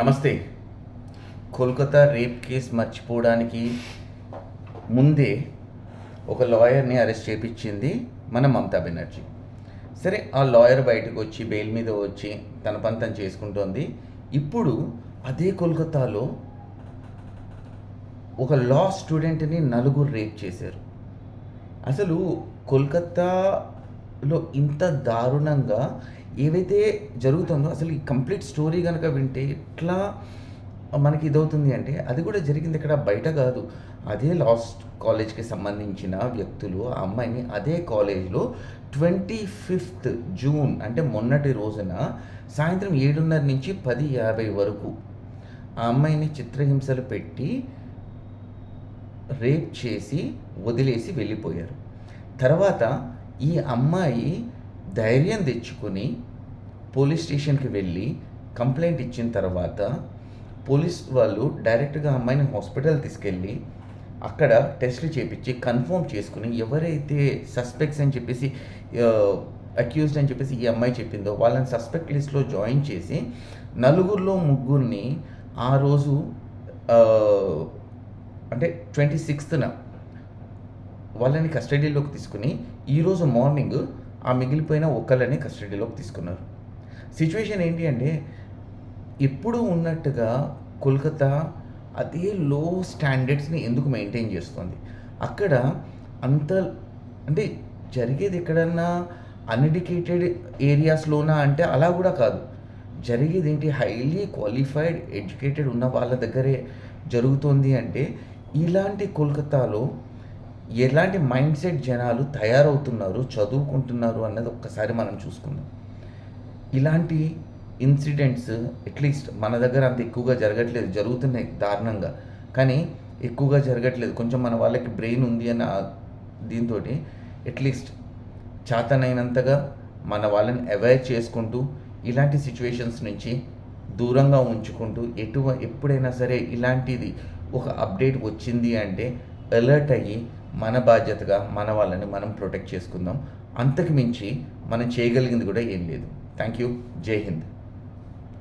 నమస్తే. Kolkata rape case మర్చిపోవడానికి ముందే ఒక లాయర్ని అరెస్ట్ చేపించింది మన మమతా బెనర్జీ. సరే ఆ లాయర్ బయటకు వచ్చి బెయిల్ మీద వచ్చి తన పంతం చేసుకుంటోంది. ఇప్పుడు అదే కోల్కతాలో ఒక లా స్టూడెంట్ని నలుగురు రేప్ చేశారు. అసలు లో ఇంత దారుణంగా ఏవైతే జరుగుతుందో అసలు ఈ కంప్లీట్ స్టోరీ కనుక వింటే ఎట్లా మనకి ఇదవుతుంది అంటే అది కూడా జరిగింది ఇక్కడ బయట కాదు. అదే లాస్ట్ కాలేజ్కి సంబంధించిన వ్యక్తులు ఆ అమ్మాయిని అదే కాలేజ్లో ట్వంటీ ఫిఫ్త్ జూన్ అంటే మొన్నటి రోజున సాయంత్రం ఏడున్నర నుంచి పది యాభై వరకు ఆ అమ్మాయిని చిత్రహింసలు పెట్టి రేప్ చేసి వదిలేసి వెళ్ళిపోయారు. తర్వాత ఈ అమ్మాయి ధైర్యం తెచ్చుకొని పోలీస్ స్టేషన్కి వెళ్ళి కంప్లైంట్ ఇచ్చిన తర్వాత పోలీస్ వాళ్ళు డైరెక్ట్గా అమ్మాయిని హాస్పిటల్ తీసుకెళ్ళి అక్కడ టెస్ట్లు చేపించి కన్ఫర్మ్ చేసుకుని ఎవరైతే సస్పెక్ట్స్ అని చెప్పేసి అక్యూజ్డ్ అని చెప్పేసి ఈ అమ్మాయి చెప్పిందో వాళ్ళని సస్పెక్ట్ లిస్ట్లో జాయిన్ చేసి నలుగురిలో ముగ్గురిని ఆ రోజు అంటే ట్వంటీ సిక్స్త్న వాళ్ళని కస్టడీలోకి తీసుకుని ఈరోజు మార్నింగ్ ఆ మిగిలిపోయిన ఒక్కళ్ళని కస్టడీలోకి తీసుకున్నారు. సిచ్యువేషన్ ఏంటి అంటే ఎప్పుడు ఉన్నట్టుగా కోల్కతా అదే లో స్టాండర్డ్స్ని ఎందుకు మెయింటైన్ చేస్తుంది? అక్కడ అంత అంటే జరిగేది ఎక్కడన్నా అన్ఎడ్యుకేటెడ్ ఏరియాస్లోనా అంటే అలా కూడా కాదు. జరిగేది ఏంటి? హైలీ క్వాలిఫైడ్ ఎడ్యుకేటెడ్ ఉన్న వాళ్ళ దగ్గరే జరుగుతుంది అంటే ఇలాంటి కోల్కతాలో ఎలాంటి మైండ్ సెట్ జనాలు తయారవుతున్నారు చదువుకుంటున్నారు అన్నది ఒక్కసారి మనం చూసుకుందాం. ఇలాంటి ఇన్సిడెంట్స్ అట్లీస్ట్ మన దగ్గర అంత ఎక్కువగా జరగట్లేదు జరుగుతున్నాయి దారుణంగా. కానీ ఎక్కువగా జరగట్లేదు. కొంచెం మన వాళ్ళకి బ్రెయిన్ ఉంది అన్న దీంతో అట్లీస్ట్ చేతనైనంతగా మన వాళ్ళని అవేర్ చేసుకుంటూ ఇలాంటి సిచ్యువేషన్స్ నుంచి దూరంగా ఉంచుకుంటూ ఎటు ఎప్పుడైనా సరే ఇలాంటిది ఒక అప్డేట్ వచ్చింది అంటే అలర్ట్ అయ్యి మన బాధ్యతగా మన వాళ్ళని మనం ప్రొటెక్ట్ చేసుకుందాం. అంతకు మించి మనం చేయగలిగింది కూడా ఏం లేదు. థ్యాంక్ యూ జై హింద్